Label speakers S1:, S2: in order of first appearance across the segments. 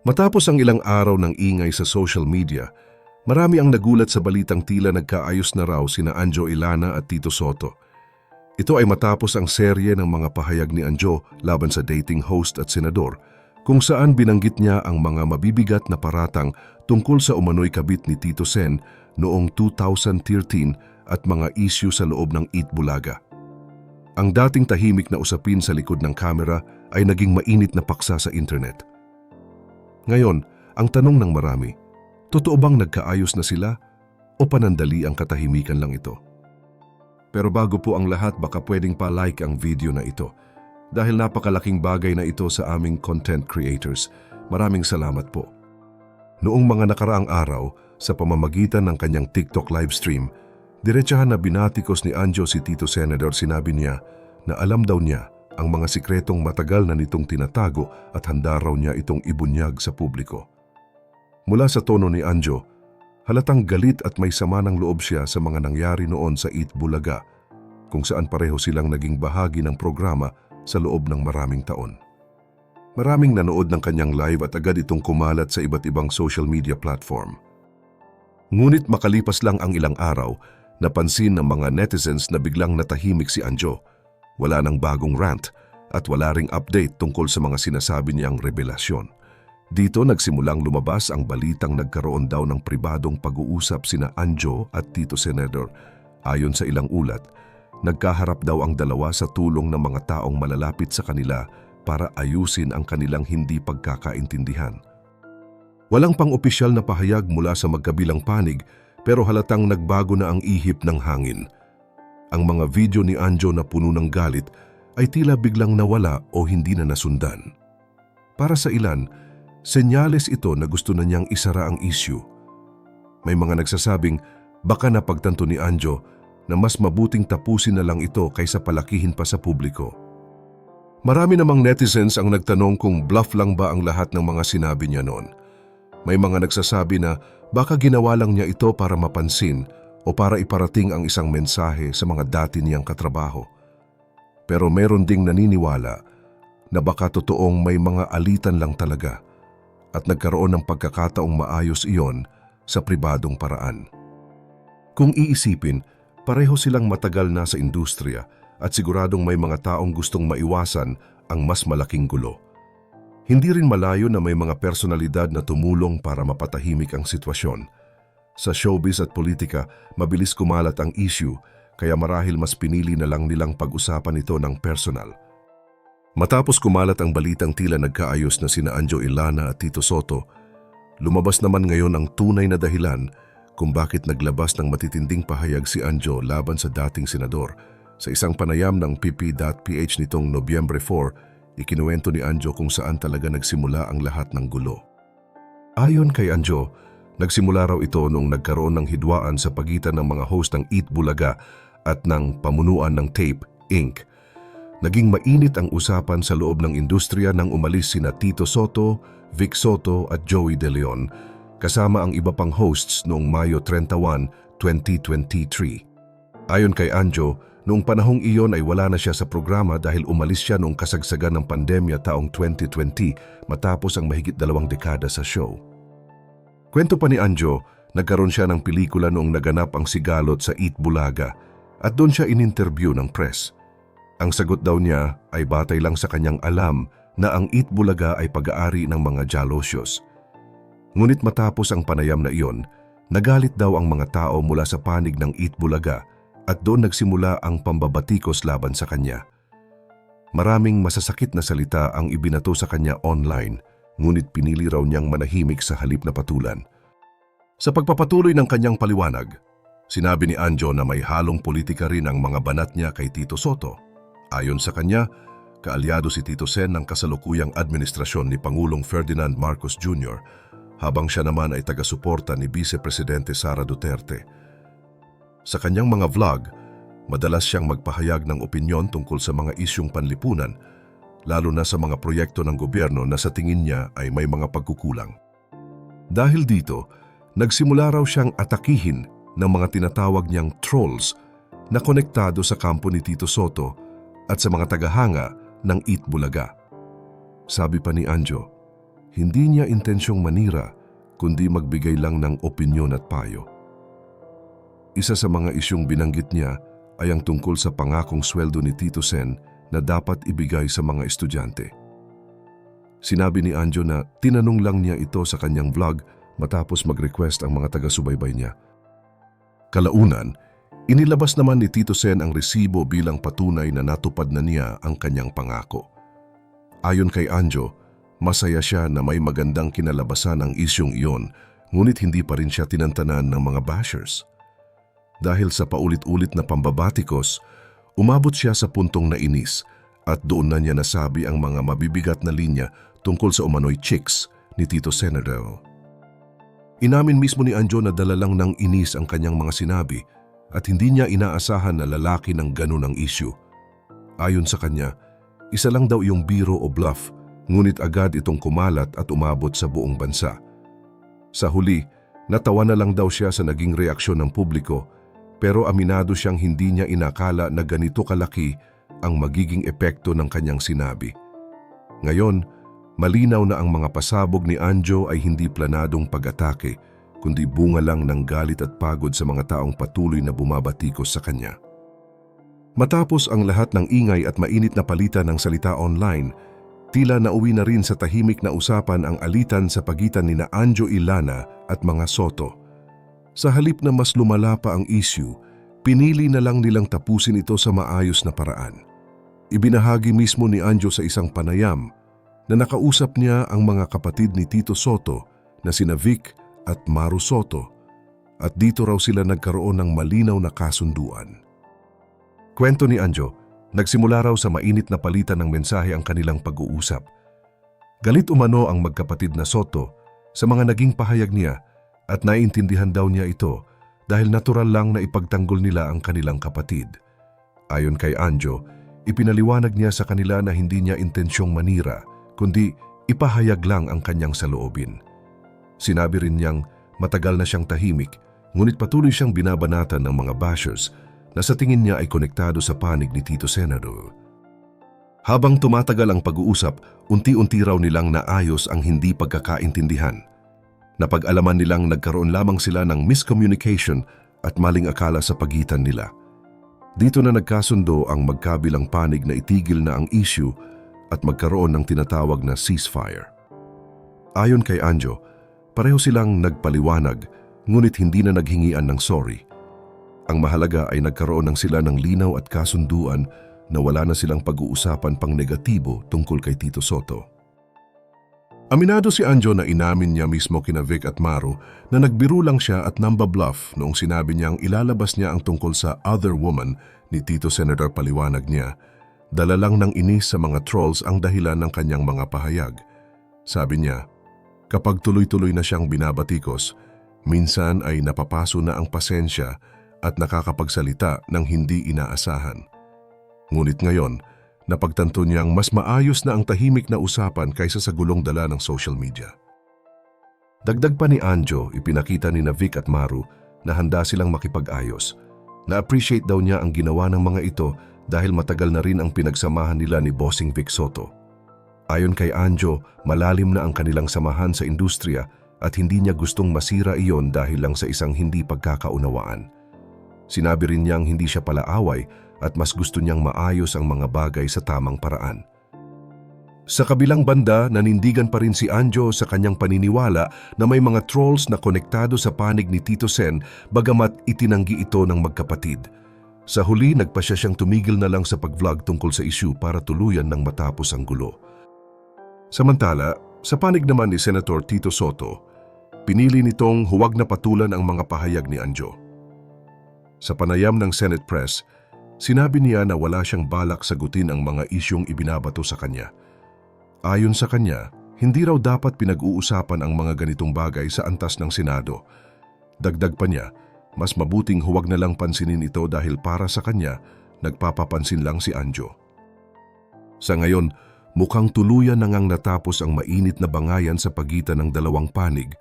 S1: Matapos ang ilang araw ng ingay sa social media, marami ang nagulat sa balitang tila nagkaayos na raw sina Anjo Ilana at Tito Soto. Ito ay matapos ang serye ng mga pahayag ni Anjo laban sa dating host at senador, kung saan binanggit niya ang mga mabibigat na paratang tungkol sa umano'y kabit ni Tito Sen noong 2013 at mga issue sa loob ng Eat Bulaga. Ang dating tahimik na usapin sa likod ng kamera ay naging mainit na paksa sa internet. Ngayon, ang tanong ng marami, totoo bang nagkaayos na sila o panandali ang katahimikan lang ito? Pero bago po ang lahat baka pwedeng pa-like ang video na ito dahil napakalaking bagay na ito sa aming content creators. Maraming salamat po. Noong mga nakaraang araw, sa pamamagitan ng kanyang TikTok livestream, diretsahan na binatikos ni Anjo si Tito Senador sinabi niya na alam daw niya ang mga sikretong matagal na nitong tinatago at handa raw niya itong ibunyag sa publiko. Mula sa tono ni Anjo, halatang galit at may sama ng loob siya sa mga nangyari noon sa Eat Bulaga, kung saan pareho silang naging bahagi ng programa sa loob ng maraming taon. Maraming nanood ng kanyang live at agad itong kumalat sa iba't ibang social media platform. Ngunit makalipas lang ang ilang araw, napansin ng mga netizens na biglang natahimik si Anjo. Wala nang bagong rant at wala ring update tungkol sa mga sinasabi niyang revelasyon. Dito nagsimulang lumabas ang balitang nagkaroon daw ng pribadong pag-uusap sina Anjo at Tito Senador. Ayon sa ilang ulat, nagkaharap daw ang dalawa sa tulong ng mga taong malalapit sa kanila para ayusin ang kanilang hindi pagkakaintindihan. Walang pang-opisyal na pahayag mula sa magkabilang panig pero halatang nagbago na ang ihip ng hangin. Ang mga video ni Anjo na puno ng galit ay tila biglang nawala o hindi na nasundan. Para sa ilan, senyales ito na gusto na niyang isara ang issue. May mga nagsasabing baka napagtanto ni Anjo na mas mabuting tapusin na lang ito kaysa palakihin pa sa publiko. Marami namang netizens ang nagtanong kung bluff lang ba ang lahat ng mga sinabi niya noon. May mga nagsasabi na baka ginawa lang niya ito para mapansin o para iparating ang isang mensahe sa mga dati niyang katrabaho. Pero meron ding naniniwala na baka totoong may mga alitan lang talaga at nagkaroon ng pagkakataong maayos iyon sa pribadong paraan. Kung iisipin, pareho silang matagal na sa industriya at siguradong may mga taong gustong maiwasan ang mas malaking gulo. Hindi rin malayo na may mga personalidad na tumulong para mapatahimik ang sitwasyon. Sa showbiz at politika, mabilis kumalat ang issue kaya marahil mas pinili na lang nilang pag-usapan ito ng personal. Matapos kumalat ang balitang tila nagkaayos na sina Anjo Ilana at Tito Soto, lumabas naman ngayon ang tunay na dahilan kung bakit naglabas ng matitinding pahayag si Anjo laban sa dating senador. Sa isang panayam ng pp.ph nitong Nobyembre 4, Ikinuwento ni Anjo kung saan talaga nagsimula ang lahat ng gulo. Ayon kay Anjo, nagsimula raw ito noong nagkaroon ng hidwaan sa pagitan ng mga host ng Eat Bulaga at ng pamunuan ng Tape Inc. Naging mainit ang usapan sa loob ng industriya nang umalis sina Tito Soto, Vic Soto at Joey De Leon kasama ang iba pang hosts noong Mayo 31, 2023. Ayon kay Anjo, Noong panahong iyon ay wala na siya sa programa dahil umalis siya noong kasagsagan ng pandemya taong 2020 matapos ang mahigit dalawang dekada sa show. Kwento pa ni Anjo, nagkaroon siya ng pelikula noong naganap ang sigalot sa Eat Bulaga at doon siya ininterview ng press. Ang sagot daw niya ay batay lang sa kanyang alam na ang Eat Bulaga ay pag-aari ng mga Jalosios. Ngunit matapos ang panayam na iyon, nagalit daw ang mga tao mula sa panig ng Eat Bulaga at doon nagsimula ang pambabatikos laban sa kanya. Maraming masasakit na salita ang ibinato sa kanya online, ngunit pinili raw niyang manahimik sa halip na patulan. Sa pagpapatuloy ng kanyang paliwanag, sinabi ni Anjo na may halong politika rin ang mga banat niya kay Tito Soto. Ayon sa kanya, kaalyado si Tito Sen ng kasalukuyang administrasyon ni Pangulong Ferdinand Marcos Jr. habang siya naman ay taga-suporta ni Vice Presidente Sara Duterte. Sa kanyang mga vlog, madalas siyang magpahayag ng opinyon tungkol sa mga isyong panlipunan, lalo na sa mga proyekto ng gobyerno na sa tingin niya ay may mga pagkukulang. Dahil dito, nagsimula raw siyang atakihin ng mga tinatawag niyang trolls na konektado sa kampo ni Tito Soto at sa mga tagahanga ng Eat Bulaga. Sabi pa ni Anjo, hindi niya intensyong manira kundi magbigay lang ng opinyon at payo. Isa sa mga isyong binanggit niya ay ang tungkol sa pangakong sweldo ni Tito Sen na dapat ibigay sa mga estudyante. Sinabi ni Anjo na tinanong lang niya ito sa kanyang vlog matapos mag-request ang mga taga-subaybay niya. Kalaunan, inilabas naman ni Tito Sen ang resibo bilang patunay na natupad na niya ang kanyang pangako. Ayon kay Anjo, masaya siya na may magandang kinalabasan ang isyong iyon ngunit hindi pa rin siya tinantanan ng mga bashers. Dahil sa paulit-ulit na pambabatikos, umabot siya sa puntong nainis at doon na niya nasabi ang mga mabibigat na linya tungkol sa umano'y chicks ni Tito Senador. Inamin mismo ni Anjo na dala lang ng inis ang kanyang mga sinabi at hindi niya inaasahan na lalaki ng ganun ang issue. Ayon sa kanya, isa lang daw yung biro o bluff, ngunit agad itong kumalat at umabot sa buong bansa. Sa huli, natawa na lang daw siya sa naging reaksyon ng publiko pero aminado siyang hindi niya inakala na ganito kalaki ang magiging epekto ng kanyang sinabi. Ngayon, malinaw na ang mga pasabog ni Anjo ay hindi planadong pag-atake, kundi bunga lang ng galit at pagod sa mga taong patuloy na bumabatikos sa kanya. Matapos ang lahat ng ingay at mainit na palitan ng salita online, tila nauwi na rin sa tahimik na usapan ang alitan sa pagitan ni na Anjo Ilana at mga Soto. Sa halip na mas lumala pa ang issue, pinili na lang nilang tapusin ito sa maayos na paraan. Ibinahagi mismo ni Anjo sa isang panayam na nakausap niya ang mga kapatid ni Tito Soto na sina Vic at Maru Soto at dito raw sila nagkaroon ng malinaw na kasunduan. Kwento ni Anjo, nagsimula raw sa mainit na palitan ng mensahe ang kanilang pag-uusap. Galit umano ang magkapatid na Soto sa mga naging pahayag niya at naiintindihan daw niya ito dahil natural lang na ipagtanggol nila ang kanilang kapatid. Ayon kay Anjo, ipinaliwanag niya sa kanila na hindi niya intensyong manira, kundi ipahayag lang ang kanyang saloobin. Sinabi rin niyang matagal na siyang tahimik, ngunit patuloy siyang binabanatan ng mga bashers na sa tingin niya ay konektado sa panig ni Tito Senador. Habang tumatagal ang pag-uusap, unti-unti raw nilang naayos ang hindi pagkakaintindihan. Napag-alaman nilang nagkaroon lamang sila ng miscommunication at maling akala sa pagitan nila. Dito na nagkasundo ang magkabilang panig na itigil na ang issue at magkaroon ng tinatawag na ceasefire. Ayon kay Anjo, pareho silang nagpaliwanag ngunit hindi na naghingian ng sorry. Ang mahalaga ay nagkaroon ng sila ng linaw at kasunduan na wala na silang pag-uusapan pang negatibo tungkol kay Tito Soto. Aminado si Anjo na inamin niya mismo kina Vic at Maru na nagbiro lang siya at namba-bluff noong sinabi niyang ilalabas niya ang tungkol sa other woman ni Tito Senator Paliwanag niya. Dala lang ng inis sa mga trolls ang dahilan ng kanyang mga pahayag. Sabi niya, kapag tuloy-tuloy na siyang binabatikos, minsan ay napapaso na ang pasensya at nakakapagsalita ng hindi inaasahan. Ngunit ngayon, Napagtanto niyang mas maayos na ang tahimik na usapan kaysa sa gulong dala ng social media. Dagdag pa ni Anjo, ipinakita ni na Vic at Maru na handa silang makipag-ayos. Na-appreciate daw niya ang ginawa ng mga ito dahil matagal na rin ang pinagsamahan nila ni Bossing Vic Soto. Ayon kay Anjo, malalim na ang kanilang samahan sa industriya at hindi niya gustong masira iyon dahil lang sa isang hindi pagkakaunawaan. Sinabi rin niyang hindi siya palaaway at mas gusto niyang maayos ang mga bagay sa tamang paraan. Sa kabilang banda, nanindigan pa rin si Anjo sa kanyang paniniwala na may mga trolls na konektado sa panig ni Tito Sen bagamat itinanggi ito ng magkapatid. Sa huli, nagpa siya siyang tumigil na lang sa pag-vlog tungkol sa issue para tuluyan ng matapos ang gulo. Samantala, sa panig naman ni Senator Tito Soto, pinili nitong huwag na patulan ang mga pahayag ni Anjo. Sa panayam ng Senate Press, Sinabi niya na wala siyang balak sagutin ang mga isyong ibinabato sa kanya. Ayon sa kanya, hindi raw dapat pinag-uusapan ang mga ganitong bagay sa antas ng Senado. Dagdag pa niya, mas mabuting huwag na lang pansinin ito dahil para sa kanya, nagpapapansin lang si Anjo. Sa ngayon, mukhang tuluyan na ngang natapos ang mainit na bangayan sa pagitan ng dalawang panig,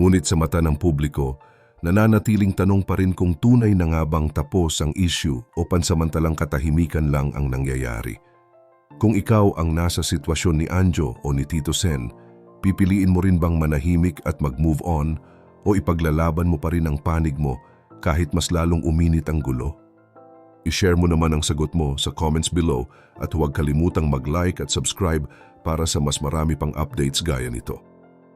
S1: ngunit sa mata ng publiko, nananatiling tanong pa rin kung tunay na nga bang tapos ang issue o pansamantalang katahimikan lang ang nangyayari. Kung ikaw ang nasa sitwasyon ni Anjo o ni Tito Sen, Pipiliin mo rin bang manahimik at mag-move on o ipaglalaban mo pa rin ang panig mo kahit mas lalong uminit ang gulo? I-share mo naman ang sagot mo sa comments below at huwag kalimutang mag-like at subscribe para sa mas marami pang updates gaya nito.